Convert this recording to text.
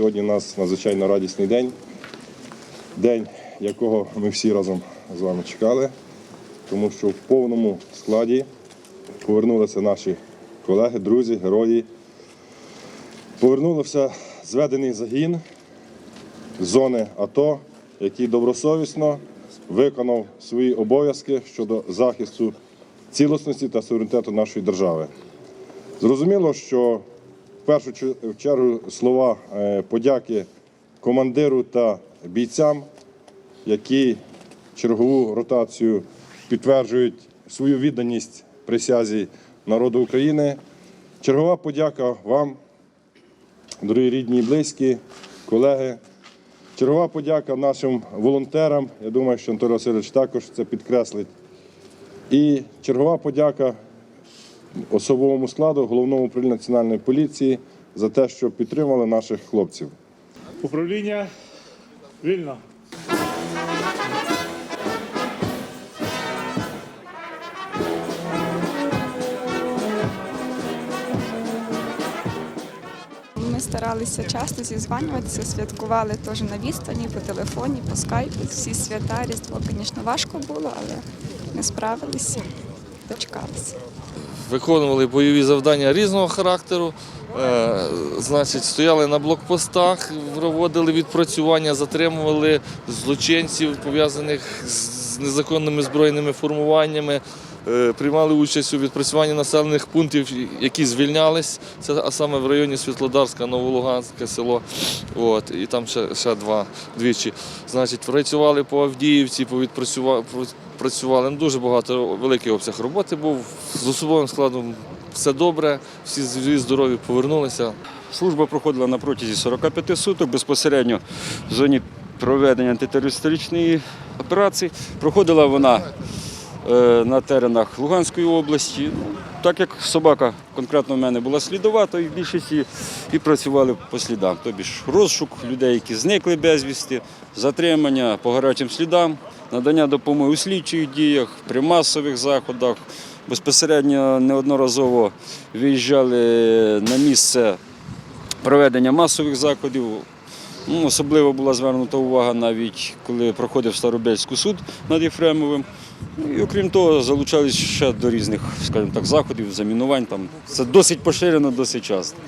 Сьогодні у нас надзвичайно радісний день, день, якого ми всі разом з вами чекали, тому що в повному складі повернулися наші колеги, друзі, герої. Повернувся зведений загін з зони АТО, який добросовісно виконав свої обов'язки щодо захисту цілісності та суверенітету нашої держави. Зрозуміло, що в першу чер- чергу слова е, подяки командиру та бійцям, які чергову ротацію підтверджують свою відданість присязі народу України. Чергова подяка вам, дорогі рідні і близькі, колеги. Чергова подяка нашим волонтерам. Я думаю, що Анатолій Васильович також це підкреслить. І чергова подяка особовому складу головному управління національної поліції за те, що підтримали наших хлопців. Управління вільно. Ми старалися часто зізванюватися, святкували теж на відстані, по телефоні, по скайпу. Всі свята, Різдво, звісно, важко було, але ми справилися, дочекалися. виконували бойові завдання різного характеру. Е, Значить, стояли на блокпостах, проводили відпрацювання, затримували злочинців, пов'язаних з незаконними збройними формуваннями. е, Приймали участь у відпрацюванні населених пунктів, які звільнялись. Це а саме в районі Світлодарська, Новолуганське село. От, і там ще, ще два двічі. Значить, працювали по Авдіївці, по відпрацюва- працювали. Ну, Дуже багато великий обсяг роботи був. З особовим складом все добре, всі здорові повернулися. Служба проходила на протязі 45 суток безпосередньо в зоні проведення антитерористичної операції. Проходила вона е, на теренах Луганської області. Так як собака конкретно в мене була слідова, то і в більшості і працювали по слідам. Тобі розшук людей, які зникли безвісти, затримання по гарячим слідам, надання допомоги у слідчих діях, при масових заходах. Безпосередньо неодноразово виїжджали на місце проведення масових заходів. Ну, особливо була звернута увага навіть коли проходив Старобельську суд над Єфремовим. Ну, І окрім того, залучались ще до різних, скажімо так, заходів, замінувань. Там це досить поширено, досить часто.